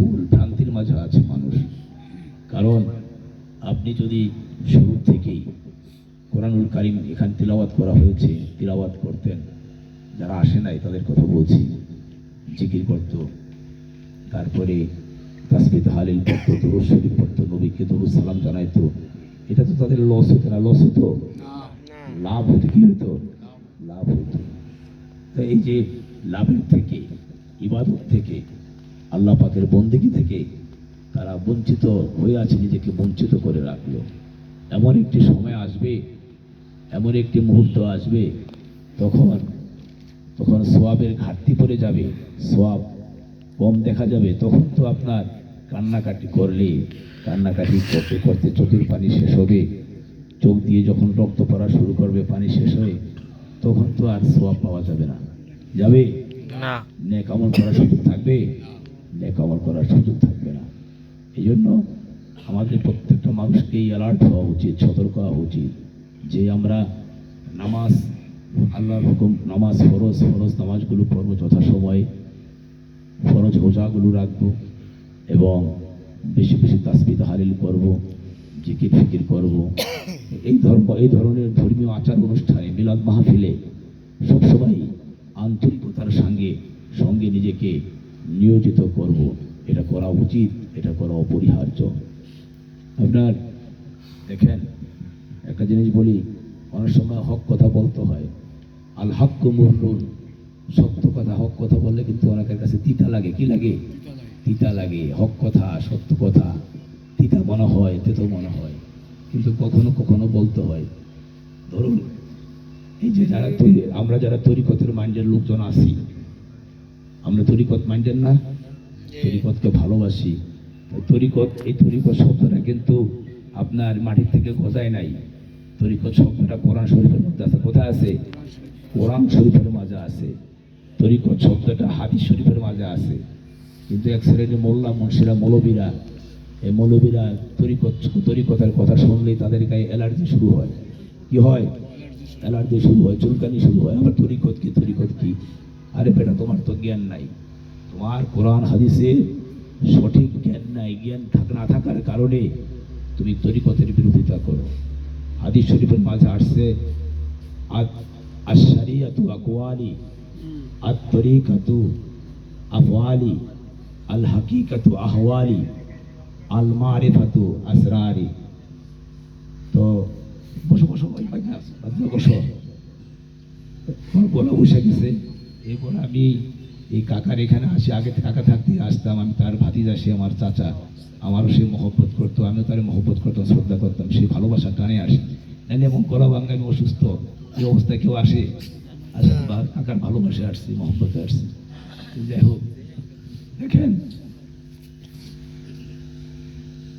ভুল ভ্রান্তির মাঝে আছে মানুষ। কারণ আপনি যদি শুরু থেকেই কোরআনুল কারিম এখানে তিলাওয়াত করা হয়েছে, তিলাওয়াত করতেন, যারা আসে নাই তাদের কথা বলছি, জিকির করত, তারপরে তাসবিদ হালিল পড়তো, দরুদ শরীফ নবীকে দরুদ সালাম জানাইতো, এটা তো তাদের লস হতো না লস হতো। লাভ হতো, কি হতো? লাভ হতো। তো এই যে লাভের থেকে, ইবাদত থেকে আল্লাহ পাকের বন্দেগি থেকে তারা বঞ্চিত হয়ে আছে নিজেকে বঞ্চিত করে রাখল। এমন একটি সময় আসবে এমন একটি মুহূর্ত আসবে তখন তখন সোয়াবের ঘাটতি পড়ে যাবে সোয়াব কম দেখা যাবে। তখন তো আপনার কান্নাকাটি করলে কান্নাকাটি করতে করতে চোখের পানি শেষ হবে। চোখ দিয়ে যখন রক্ত পড়া শুরু করবে পানি শেষ হয়ে তখন তো আর সোয়াব পাওয়া যাবে না। যাবে? না। আমল করার সুযোগ থাকবে? আমল করার সুযোগ থাকবে না। এই জন্য আমাদের প্রত্যেকটা মানুষকেই অ্যালার্ট হওয়া উচিত, সতর্ক হওয়া উচিত যে আমরা নামাজ, আল্লাহর হুকুম, নামাজ ফরজ ফরজ নামাজগুলো পড়ব যথাসময়ে, ফরজ রোজাগুলো রাখব এবং বেশি বেশি তাসবিদ হালিল করব, জিকির ফিকির করব। এই ধর্ম, এই ধরনের ধর্মীয় আচার অনুষ্ঠানে, মিলাদ মাহফিলে সবসময় আন্তরিকতার সঙ্গে সঙ্গে নিজেকে নিয়োজিত করব। এটা করা উচিত এটা করা অপরিহার্য। আপনার দেখেন একটা জিনিস বলি অনেক সময় হক কথা বলতে হয়। আল হক মুরুন সত্য কথা হক কথা বললে কিন্তু অনেকের কাছে তিতা লাগে। কি লাগে। তিতা লাগে। হক কথা সত্য কথা তিতা মনে হয় তেতো মনে হয়। কিন্তু কখনো কখনো বলতে হয়। ধরুন এই যে যারা তৈরি আমরা যারা তরিকতের মাইন্ডের লোকজন আছি আমরা তরিকত মাইন্ডের না? তরিকতকে ভালোবাসি। তরিকত এই তরিকত শব্দটা কিন্তু আপনার মাটির থেকে গজায় নাই। তরিকত শব্দটা কোরআন শরীফের মধ্যে আছে। কোথায় আছে? কোরআন শরীফের মাঝে আছে। তরিকত শব্দটা হাদিস শরীফের মাঝে আছে। কিন্তু এক শ্রেণির মোল্লা মুন্সিরা মৌলবীরা এই মৌলবীরা তরিকত তরিকতার কথা শুনলেই তাদের গায়ে অ্যালার্জি শুরু হয়। কি হয়। অ্যালার্জি শুরু হয় চুলকানি শুরু হয়। আবার তরিকত কি? তরিকত কি? আরে বেটা, তোমার তো জ্ঞান নাই। তোমার কোরআন, হাদিসে সঠিক জ্ঞান নাই। জ্ঞান থাক, না থাকার কারণে তুমি তরিকতের বিরোধিতা করো। হাদিস শরীফের মাঝে আসছে আশারিয়াতু আকওয়ালি আত তরিকাতু আফওয়ালি আল হাকিকাতু আহওয়ালি আল মারিফাতু আসরারি। তো বসো বসো বসো। গলা বসে গেছে এরপর আমি এই কাকার এখানে আসি, আগে কাকা থাকতে আসতাম। আমি তার ভাতিজা, সে আমার চাচা। আমারও সে মহব্বত করতো, আমিও তার মহব্বত করতাম, শ্রদ্ধা করতাম। সেই ভালোবাসা টানে আসে। নাহলে এমন করা বাংলা আমি অসুস্থ। এই অবস্থায় কেউ আসে? আসে বা কাকার ভালোবাসে আসছি, মহব্বতে আসছি। যাই হোক, দেখেন।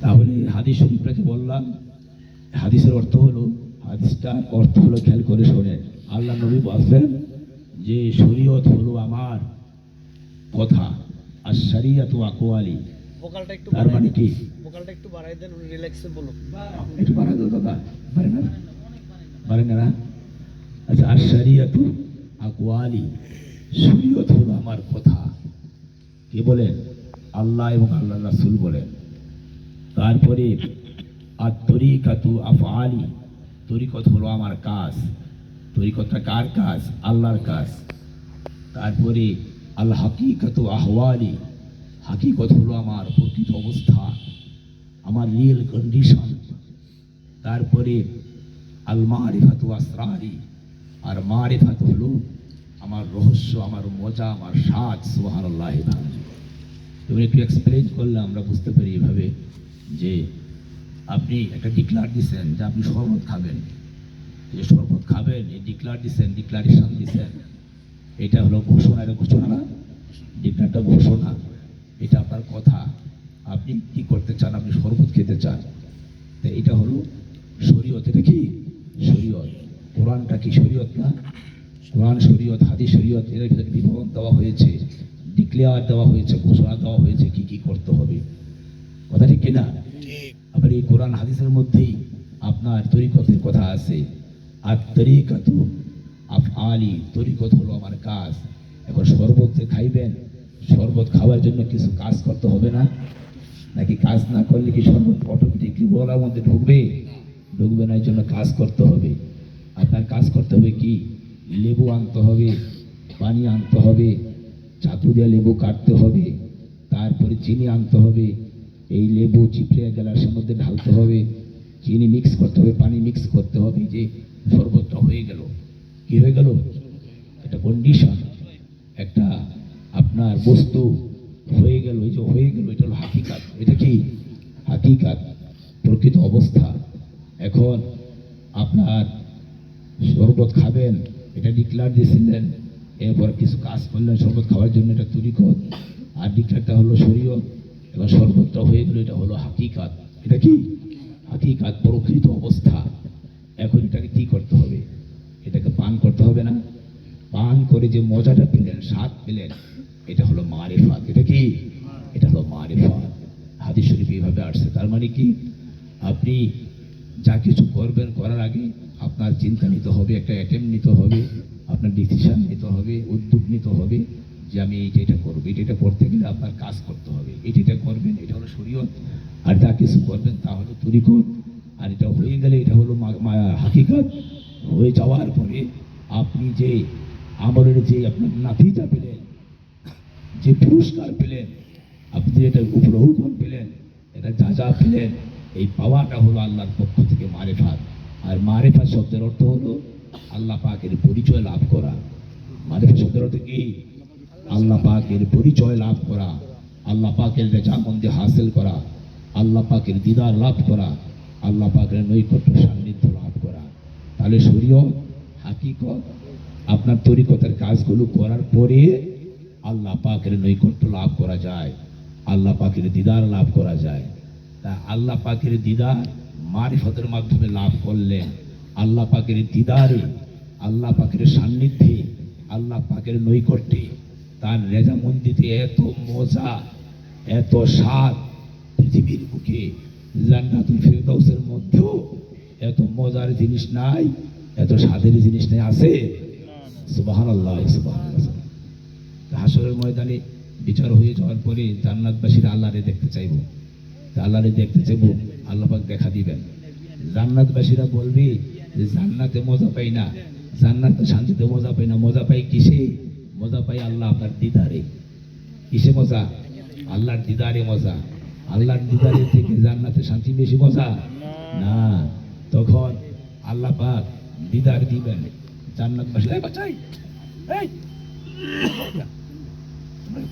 তাহলে হাদিস শরীফটাকে বললাম। হাদিসের অর্থ হলো, হাদিসটার অর্থ হলো, খেয়াল করে শোনেন। আল্লাহ নবী বলছেন যে শরীয়ত হলো আমার কথা আর শরিয়াত আকোয়ালি। তার মানে কি? ভোকালটা একটু বাড়াই দেন রিল্যাক্সে বলুন একটু বাড়া দাও দাদা পারে না? পারে না? আচ্ছা আর শরিয়াত আকোয়ালি শরীয়ত হলো আমার কথা। কে বলেন? আল্লাহ এবং আল্লাহ রাসূল বলেন। তারপরে আর তরিকাতু আফআলি তরিকত হলো আমার কাজ। তরিকতটা কার কাজ? আল্লাহর কাজ। তারপরে আল হাকিকত আহওয়ালি। হাকিকত হলো আমার প্রকৃত অবস্থা, আমার রিয়েল কন্ডিশন তারপরে আল মারিফাতু আসরারি। আর মারিফাত হলো আমার রহস্য, আমার মজা, আমার স্বাদ সুহান আল্লাহ এবার একটু এক্সপ্লেন করলে আমরা বুঝতে পারি এভাবে যে আপনি একটা ডিক্লার দিচ্ছেন যে আপনি শরবত খাবেন। যে শরবত খাবেন এই ডিক্লার দিচ্ছেন ডিক্লারেশন দিচ্ছেন এটা হলো ঘোষণা এটা ঘোষণা না? ডিক্লারটা ঘোষণা। এটা আপনার কথা। আপনি কি করতে চান? আপনি শরবত খেতে চান। তো এটা হলো শরীয়ত। এটা কি? শরীয়ত। কোরআনটা কি শরীয়ত না? কোরআন শরীয়ত হাদিস শরীয়ত এর ভিতরে বিভাগ দেওয়া হয়েছে ডিক্লেয়ার দেওয়া হয়েছে ঘোষণা দেওয়া হয়েছে কি কি করতে হবে। কথা ঠিক কিনা? আবার এই কোরআন হাদিসের মধ্যেই আপনার তরিকতের কথা আছে। আর তরিকত আফ আলি তরিকত হলো আমার কাজ। এখন শরবত যে খাইবেন, শরবত খাওয়ার জন্য কিছু কাজ করতে হবে না? নাকি কাজ না করলে কি শরবত অটোমেটিকলি গলার মধ্যে ঢুকবে? ঢুকবে না, এই জন্য কাজ করতে হবে। আপনার কাজ করতে হবে কি? লেবু আনতে হবে, পানি আনতে হবে চাতু দিয়ে লেবু কাটতে হবে, তারপরে চিনি আনতে হবে, এই লেবু চিপড়ে গ্লাসের মধ্যে ঢালতে হবে, চিনি মিক্স করতে হবে, পানি মিক্স করতে হবে যে শরবতটা হয়ে গেল। কি হয়ে গেল? একটা কন্ডিশন একটা আপনার বস্তু হয়ে গেল, এই যে হয়ে গেল, এটা হলো হাকিকাত। এটা কি? হাকিকাত, প্রকৃত অবস্থা। এখন আপনার শরবত খাবেন, এটা ডিক্লার দিয়েছিলেন, এরপর কিছু কাজ করলেন, শরবত খাওয়ার জন্য এটা তরিকত আর ডিক্লারটা হলো শরীয়ত, এবার শরবতটা হয়ে গেল, এটা হলো হাকিকাত। এটা কি? হাকিকাত, প্রকৃত অবস্থা। এখন এটাকে কি করতে হবে? এটাকে পান করতে হবে না? পান করে যে মজাটা পেলেন, স্বাদ পেলেন, এটা হলো মারেফাত। এটা কি? এটা হলো মারেফাত। হাদিস শরীফ এইভাবে আসছে। তার মানে কি? আপনি যা কিছু করবেন, করার আগে আপনার চিন্তা নিতে হবে, একটা অ্যাটেম্প নিতে হবে, আপনার ডিসিশন নিতে হবে, উদ্যোগ নিতে হবে যে আমি এইটা এটা করব এটা এটা করতে গেলে আপনার কাজ করতে হবে। এটা এটা করবেন, এটা হলো শরীয়ত। আর যা কিছু করবেন তা হলো তরিকত। আর এটা হয়ে গেলে এটা হলো হাকিকত। হয়ে যাওয়ার পরে আপনি যে আমলের যে আপনার নাতিটা পেলেন, যে পুরস্কার পেলেন, আপনি এটা উপরহুকম পেলেন, এটা যা যা পেলেন, এই পাওয়াটা হলো আল্লাহর পক্ষ থেকে মারেফাত। আর মারেফাত শব্দের অর্থ হলো আল্লাহ পাকের পরিচয় লাভ করা। মারেফাত শব্দের অর্থ কি? আল্লাহ পাকের পরিচয় লাভ করা, আল্লাহ পাকের রেজামন্দি হাসিল করা, আল্লাহ পাকের দিদার লাভ করা। আল্লাহ পাকের নৈকট্য সান্নিধ্য লাভ করা। তাহলে শরীয়ত, হাকিকত, আপনার তরিকতের কাজগুলো করার পরে আল্লাহ পাকের নৈকট্য লাভ করা যায়, আল্লাহ পাকের দিদার লাভ করা যায়। তা আল্লাহ পাকের দিদার মারিফতের মাধ্যমে লাভ করলেন আল্লাহ পাকের দিদারে, আল্লাহ পাকের সান্নিধ্যে, আল্লাহ পাকের নৈকট্যে তার রেজামন্দিতে এত মজা, এত স্বাদ পৃথিবীর বুকে জান্নাতুল ফিরদাউসের মধ্যেও এত মজার জিনিস নাই, এত স্বাদের জিনিস নাই, আছে? সুবাহান আল্লাহ হাসরের ময়দানে বিচার হয়ে যাওয়ার পরে জান্নাতবাসীরা আল্লাহরে দেখতে চাইব। আল্লাহরে দেখতে চাইব আল্লাপাক দেখা দিবেন। জান্নাতবাসীরা বলবে যে জান্নাতে মজা পাই না, জান্নাতে শান্তিতে মজা পাই না। মজা পাই কিসে? মজা পাই আল্লাহ আপনার দিদারে। কিসে মজা? আল্লাহর দিদারে মজা। আল্লাহর দিদারে থেকে জান্নাতে শান্তি বেশি মজা। না, তখন আল্লাহ পাক দিদার দিবেন। জান্নাত বাসী এই বাচ্চাই এই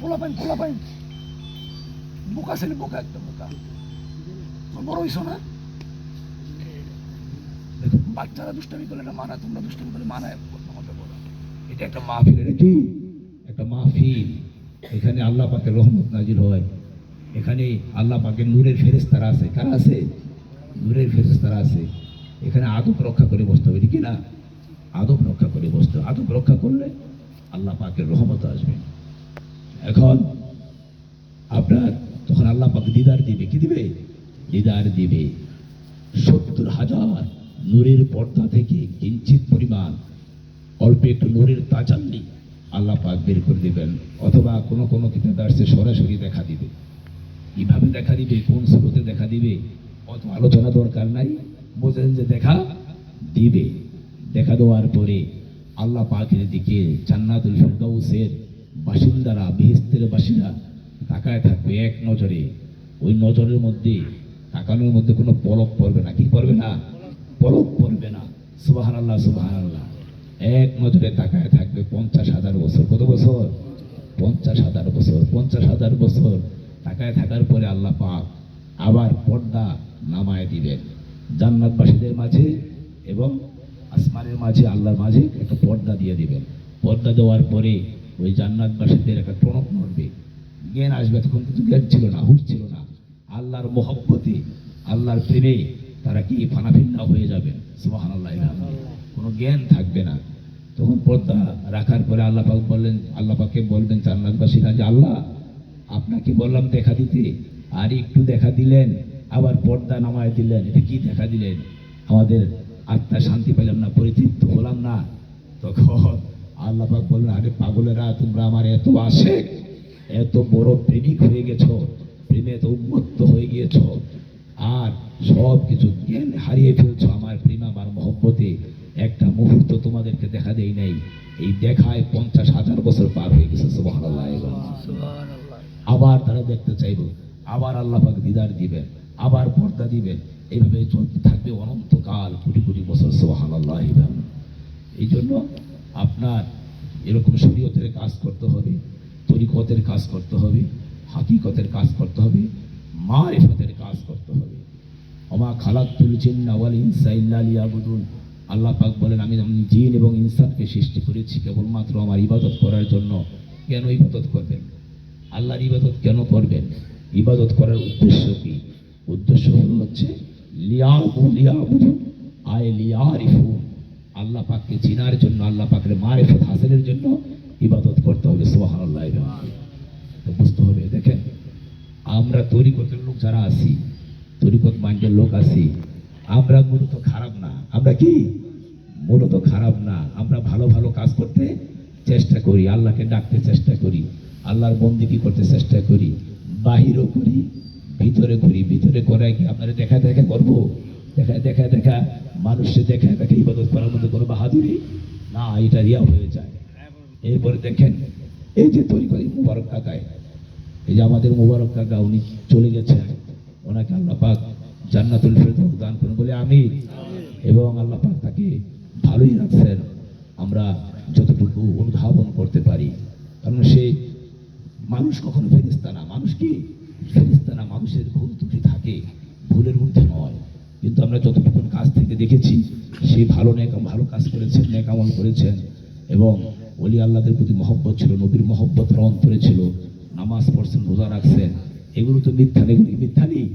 পোলা পাইন পোলা পাইন। বোকা ছেলে, বোকা একটা বোকা। বড় হইছো না? বাচ্চারা দুষ্টামি করলে না মানা তোমরা দুষ্টামি করলে বলো এটা একটা মাহফিল, এটা কি? একটা মাহফিল। এখানে আল্লাহ পাকের রহমত নাজির হয়। এখানে আল্লাহ পাকের নূরের ফেরেস্তারা আছে। কারা আছে? নূরের ফেরেস্তারা আছে। এখানে আদব রক্ষা করে বসতে হবে, ঠিক না? আদব রক্ষা করে বসতে হবে। আদব রক্ষা করলে আল্লাহ পাকের রহমত আসবে। এখন আপনার তখন আল্লাহ পাক দিদার দিবে। কি দিবে? দিদার দিবে। সত্তর হাজার নূরের পর্দা থেকে কিঞ্চিত পরিমাণ অল্প একটু নূরের তাজাল্লি আল্লাহ পাক বের করে দিবেন। অথবা কোনো কোনো কিতাব আসছে, সরাসরি দেখা দিবে। কীভাবে দেখা দিবে, কোন স্রোতে দেখা দিবে, অত আলোচনা দরকার নাই। বোঝেন যে দেখা দিবে। দেখা দেওয়ার পরে আল্লাহ পাকের দিকে জান্নাতুল ফেরদাউসের বাসিন্দারা বেহেস্তের বাসীরা তাকায় থাকবে এক নজরে। ওই নজরের মধ্যে, তাকানোর মধ্যে কোনো পলক পড়বে না। কি পড়বে না? পলক পড়বে না। সুবাহান আল্লাহ সুবাহান আল্লাহ এক নজরে তাকায় থাকবে পঞ্চাশ হাজার বছর। কত বছর? পঞ্চাশ হাজার বছর, পঞ্চাশ হাজার বছর। তাকায় থাকার পরে আল্লাহ পাক আবার পর্দা নামায় দিবেন। জান্নাতবাসীদের মাঝে এবং আসমানের মাঝে, আল্লাহর মাঝে একটা পর্দা দিয়ে দিবেন। পর্দা দেওয়ার পরে ওই জান্নাতবাসীদের একটা টনক নড়বে। জ্ঞান আসবে, তখন কিন্তু জ্ঞান ছিল না, হুশ ছিল না। আল্লাহর মহব্বতে, আল্লাহর প্রেমে তারা কি ফানাফিন্না হয়ে যাবেন? সুবাহান আল্লাহ কোনো জ্ঞান থাকবে না। তখন পর্দা রাখার পরে আল্লাহ পাক বললেন, আল্লাহ পাককে বলবেন জান্নাতবাসীরা যে আল্লাহ আপনাকে বললাম দেখা দিতে। আর একটু দেখা দিলেন, আবার পর্দা নামায় দিলেন। এটা কি দেখা দিলেন? আমাদের আত্মা শান্তি পেলাম না, পরিতৃপ্ত হলাম না। তখন আল্লাহ বললেন, আরে পাগলেরা, তোমরা আমার এত আসে এত বড় প্রেমিক হয়ে গেছ, প্রেমে তো উন্মত্ত হয়ে গিয়েছ। আর সব কিছু জ্ঞান হারিয়ে ফেলছো আমার প্রেম, আমার মহব্বতে। একটা মুহূর্ত তোমাদেরকে দেখা দেই নাই। এই দেখায় পঞ্চাশ হাজার বছর পার হয়ে গেছে সুবহানাল্লাহ। আবার তারা দেখতে চাইবে। আবার আল্লাহ পাক দিদার দিবেন, আবার পর্দা দিবেন। এইভাবে চলতে থাকবে অনন্তকাল, কোটি কোটি বছর, সুবহানাল্লাহ এই জন্য আপনার এরকম শরীয়তের কাজ করতে হবে, তরিকতের কাজ করতে হবে, হাকিকতের কাজ করতে হবে, মারিফতের কাজ করতে হবে। অমা খালাকুল জিন্না ওয়াল ইনসা ইল্লা লিয়াবুদুন। আল্লাহ পাক বলেন, আমি জিন এবং ইনসানকে সৃষ্টি করেছি, কেবলমাত্র আমার ইবাদত করার জন্য কেন ইবাদত করবেন? আল্লাহর ইবাদত কেন করবেন? ইবাদত করার উদ্দেশ্য কি? উদ্দেশ্য হল হচ্ছে আয় আল্লাহ পাককে চিনার জন্য, আল্লাহ পাকের মারিফত হাসিলের জন্য ইবাদত করতে হবে, সুবহানাল্লাহ তো বুঝতে হবে, দেখেন, আমরা তরিকতের লোক যারা আছি, তরিকত মাইন্ডের লোক আছি, আমরা মূলত খারাপ না। আমরা কি? মূলত খারাপ না। আমরা ভালো ভালো কাজ করতে চেষ্টা করি, আল্লাহকে ডাকতে চেষ্টা করি। আল্লাহর বন্দিকি করতে চেষ্টা করি? বাহিরও করি, ভিতরে করি। ভিতরে করায় কি আপনারা দেখা দেখা করব? দেখা দেখা দেখা মানুষে দেখা দেখা ইবাদত করার মধ্যে কোনো বাহাদুরি? না, এটা রিয়া হয়ে যায়। এরপরে দেখেন, এই যে তৈরি করি মুবারক কাকায়, এই যে আমাদের মুবারক কাকা, উনি চলে গেছেন। ওনাকে আল্লাহ পাক জান্নাতুল ফেরদৌস দান করুন বলে আমি এবং আল্লাহ পাক তাকে ভালোই রাখছেন। আমরা যতটুকু অনুধাবন করতে পারি। কারণ সে মানুষ কখনো ফেরিস্তা না। মানুষ কি? ফেরিস্তা না, মানুষের ভুল ত্রুটি থাকে, ভুলের মধ্যে নয়। কিন্তু আমরা যতটুকু কাজ থেকে দেখেছি, সে ভালো নেক, ভালো কাজ করেছেন, নেক আমল করেছেন এবং অলি আল্লাহদের প্রতি মহব্বত ছিল, নবীর মহব্বত তার অন্তরে ছিল নামাজ পড়ছেন, রোজা রাখছেন। এগুলো তো মিথ্যা নেই মিথ্যা নেই?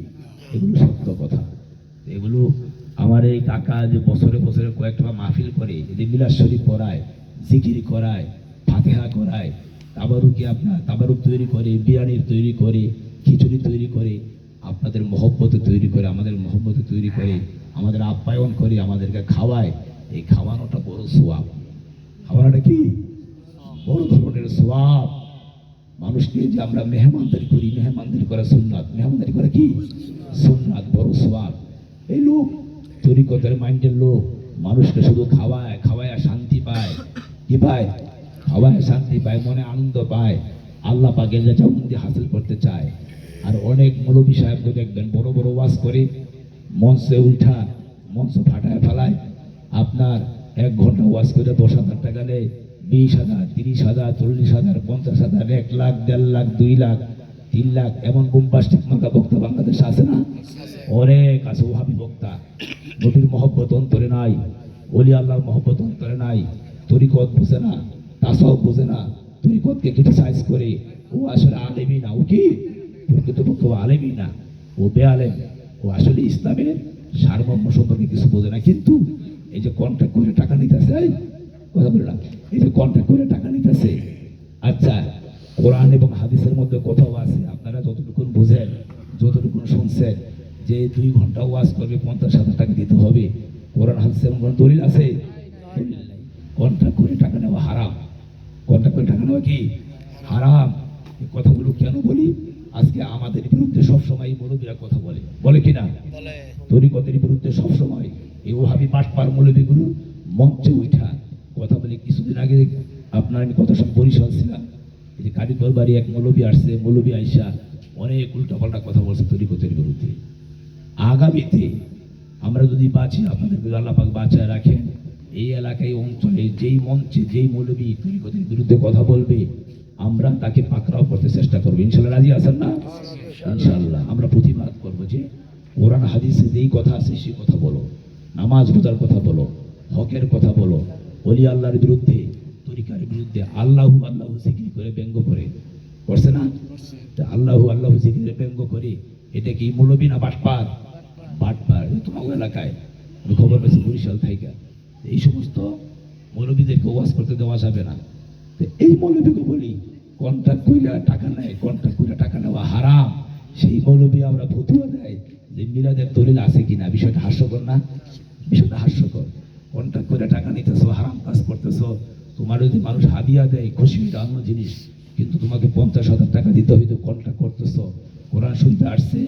এগুলো সত্য কথা। এগুলো আমার এই কাকা যে বছরে বছরে কয়েকটা মাহফিল করে যে মিলাদ শরীফ পড়ায়, জিকির করায়, ফাতেহা করায় তাবারুকি আপনার তাবারুক তৈরি করে, বিরিয়ানির তৈরি করে, খিচুড়ি তৈরি করে, আপনাদের মহব্বত তৈরি করে, আমাদের মহব্বত তৈরি করে, আমাদের আপ্যায়ন করে, আমাদেরকে খাওয়ায়, এই খাওয়ানোটা বড় সোয়াব। খাওয়ানোটা কি? বড় ধরনের সোয়াব। মানুষকে যে আমরা মেহমানদারি করি, মেহমানদারি করা সুন্নাত। মেহমানদারি করা কি? সুন্নাত, বড় সোয়াব। এই লোক তৈরি তরিকতের মাইন্ডের লোক। মানুষকে শুধু খাওয়ায় খাওয়ায় শান্তি পায়। কি পায়? খাওয়ায় শান্তি পায়, মনে আনন্দ পায়। আল্লাহ পাকের রেজামন্দি হাসিল করতে চায়। আর অনেক মৌলবী সাহেবকে দেখবেন, বড় বড় ওয়াজ করে মঞ্চে উঠা, মঞ্চ ফাটায় ফেলায়। আপনার এক ঘণ্টা ওয়াজ করে দশ হাজার টাকা নেয়, বিশ হাজার, তিরিশ হাজার, চল্লিশ হাজার, পঞ্চাশ হাজার, এক লাখ, দেড় লাখ, দুই লাখ, তিন লাখ, এমন বোম্বাস্টিক মাকা বক্তা বাংলাদেশে আছে না? অনেক আছে ওহাবি বক্তা। নবীর মহব্বত অন্তরে নাই অলি আল্লাহর মহব্বত অন্তরে নাই। তরিকত বোঝে না। তাসাও বোঝে না। তরিকতকে ক্রিটিসাইজ করে? ও আসলে আলেমই না। ও কি? প্রকৃতপক্ষে আলেমই না। ও বেআলেম। ও আসলে ইসলামের সারমর্ম সম্পর্কে কিছু বোঝে না। কিন্তু এই যে কন্ট্যাক্ট করে টাকা নিতেছে কথা বললাম। এই যে কন্ট্যাক্ট করে টাকা নিতেছে। আচ্ছা কোরআন এবং হাদিসের মধ্যে কোথাও আছে? আপনারা যতটুকু বোঝেন যতটুকু শুনছেন, যে দুই ঘণ্টা ওয়াজ করবে, পঞ্চাশ হাজার টাকা দিতে হবে। কোরআন হাদিসের কোনো দলিল আছে? কন্ট্রাক্ট করে টাকা নেওয়া হারাম। কন্ট্রাক্ট করে টাকা নেওয়া কি? হারাম। এই কথাগুলো কেন বলি? আজকে আমাদের বিরুদ্ধে সবসময় মুরব্বীরা কথা বলে। বলে কিনা? বলে। তরিকতের বিরুদ্ধে সবসময়। এই ওহাবি পাটপার মৌলবীগুলো মঞ্চে উঠা কথা বলে কিছুদিন আগে আপনার আমি কথা সব বরিশাল ছিলাম। এই যে কারিগর বাড়ি এক মৌলবী আসছে মৌলবী আইসা অনেক উল্টাপাল্টা কথা বলছে তরিকতের বিরুদ্ধে। আগামীতে আমরা যদি বাঁচি আপনাদের যদি আল্লাহ পাক বাঁচায় রাখেন। এই এলাকায় অঞ্চলে যেই মঞ্চে যেই মৌলবী তরিকতের বিরুদ্ধে কথা বলবে, আমরা তাকে পাকড়াও করতে চেষ্টা করব। ইনশাল্লাহ রাজি আছেন না? ইনশাল্লাহ। আমরা প্রতিবাদ করব যে, কোরআন হাদিসে যেই কথা আছে সেই কথা বলো। নামাজ রোজার কথা বলো, হকের কথা বলো। অলি আল্লাহর বিরুদ্ধে, তরিকার বিরুদ্ধে আল্লাহু আল্লাহ জিকির করে ব্যঙ্গ করে। করছে না? আল্লাহু আল্লাহু জিকিরে ব্যঙ্গ করে, এটা কি মৌলবী না বাটপার? বাটপার। তোমার এলাকায়। আমি খবর পেয়েছি বরিশাল থাইকা এই সমস্ত মৌলবীদেরকে ওয়াজ করতে দেওয়া যাবে না। তো এই মৌলবীকে বলি, কন্ট্রাক্ট কইরা টাকা নেয়, কন্ট্রাক্ট কইরা টাকা নেওয়া হারাম। সেই মৌলবী আমরা ফতুয়া দেয় যে মিলাদের দলিল আছে কিনা, বিষয়টা হাস্যকর না? বিষয়টা হাস্যকর। কন্ট্রাক্ট করে টাকা নিতেছো, হারাম কাজ করতেছো। তোমার যদি মানুষ হাদিয়া দেয়, খুশি অন্য জিনিস, কিন্তু তোমাকে পঞ্চাশ হাজার টাকা দিতে হবে, তো কন্ট্রাক্ট করতেছ। কোরআন শুনতে আসছে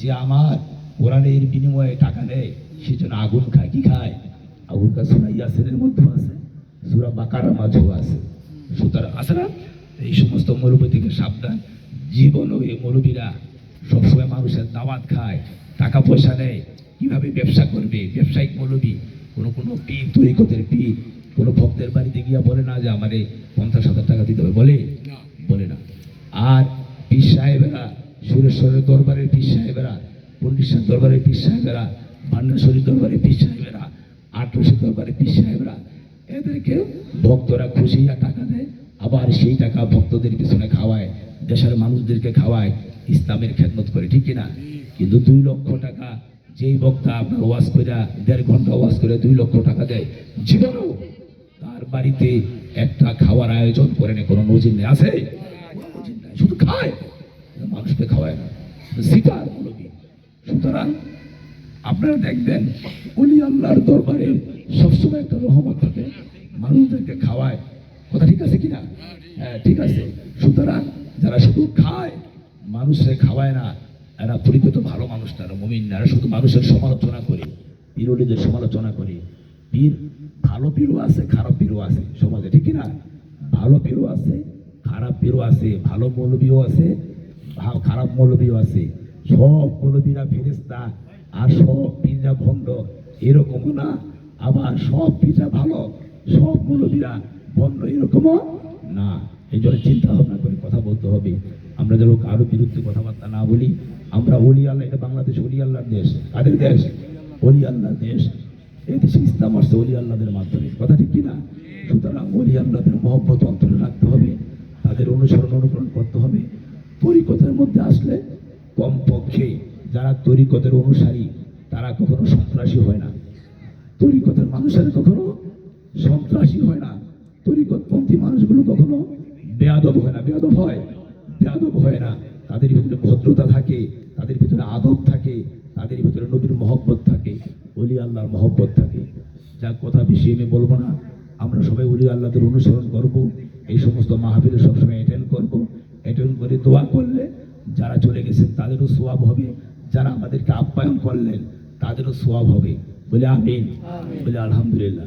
যে আমার কোরআনের বিনিময়ে টাকা নেয় সে যেন আগুন খায়, কি খায়? খায় সুরা ইয়াসিনের মধ্যে আছে সুরা বাকারার মাঝেও আছে। সুতরাং না এই সমস্ত মৌলবী থেকে সাবধান জীবনও এই মৌলবীরা সবসময় মানুষের দাওয়াত খায় টাকা পয়সা নেয়। কীভাবে ব্যবসা করবে? ব্যবসায়িক মৌলবী কোনো কোনো পীর তরিকতের পীর কোনো ভক্তের বাড়িতে গিয়া বলে না যে আমারে পঞ্চাশ হাজার টাকা দিতে হবে। বলে? বলে না। আর পীর সাহেবেরা সুরেশ্বরের দরবারের পীর সাহেবেরা পন্ডিশের দরবারের পীর সাহেবেরা ভান্ডারশ্বরীর দরবারের পীর সাহেবেরা আটরসের দরবারের পীর সাহেবরা এদেরকে ভক্তরা খুশি টাকা দেয়, আবার সেই টাকা ভক্তদের পিছনে খাওয়ায়, দেশের মানুষদেরকে খাওয়ায়, ইসলামের খেদমত করে, ঠিক কিনা? কিন্তু দুই লক্ষ টাকা যেই বক্তা আপনার ওয়াজ করে দেড় ঘণ্টা ওয়াজ করে দুই লক্ষ টাকা দেয়, জীবনেও তার বাড়িতে একটা খাওয়ার আয়োজন করে না কোনো নজির নেই কোনো শুধু খায়, মানুষকে খাওয়ায় না। সুতরাং আপনারা দেখবেন অলি আল্লাহর দরবারে সবসময় একটা রহমত থাকে। মানুষদেরকে খাওয়ায়। কথা ঠিক আছে কিনা? হ্যাঁ ঠিক আছে। সুতরাং যারা শুধু খায়, মানুষের খাওয়ায় না, এরা পরিচিত ভালো মানুষ তারা মমিন না। এরা শুধু মানুষের সমালোচনা করে, বিরোধীদের সমালোচনা করে। পীর, ভালো পীরও আছে, খারাপ পীরও আছে, সমাজে, ঠিক কিনা? ভালো পীরও আছে, খারাপ পীরও আছে, ভালো মৌলবীও আছে খারাপ মৌলবীও আছে। সব মৌলবীরা ফেরেস্তা আর সব পীররা ভণ্ড এরকমও না। আবার সব পীররা ভালো, সব মৌলবীরা ভণ্ড এরকমও না। এই জন্য চিন্তা ভাবনা করে কথা বলতে হবে। আমরা যেন কারও বিরুদ্ধে কথাবার্তা না বলি। আমরা অলি আল্লাহ, এটা বাংলাদেশ অলি আল্লাহর দেশ। কাদের দেশ? অলি আল্লাহর দেশ। এই দেশে ইসলাম আসছে অলি আল্লাহদের মাধ্যমে। কথা ঠিক কিনা? সুতরাং অলি আল্লাহদের মহব্বত অন্তরে রাখতে হবে। তাদের অনুসরণ, অনুকরণ করতে হবে। তরিকতের মধ্যে আসলে কমপক্ষে যারা তরিকতের অনুসারী, তারা কখনো সন্ত্রাসী হয় না। তরিকতের মানুষের কখনো সন্ত্রাসী হয় না। তরিকতপন্থী মানুষগুলো কখনো বেয়াদব হয় না। বেয়াদব হয় বেয়াদব হয় না। তাদের ভিতরে ভদ্রতা থাকে, তাদের ভিতরে আদব থাকে, তাদের ভিতরে নবীর মহব্বত থাকে অলি আল্লাহর মহব্বত থাকে। যা কথা বেশি আমি বলব না। আমরা সবাই অলি আল্লাহদের অনুসরণ করব। এই সমস্ত মাহফিলে সবসময় অ্যাটেন্ড করব। অ্যাটেন্ড করে দোয়া করলে যারা চলে গেছেন, তাদেরও সোয়াব হবে। যারা আমাদেরকে আপ্যায়ন করলেন তাদেরও সোয়াব হবে। বলে আমিন। বলে আলহামদুলিল্লাহ।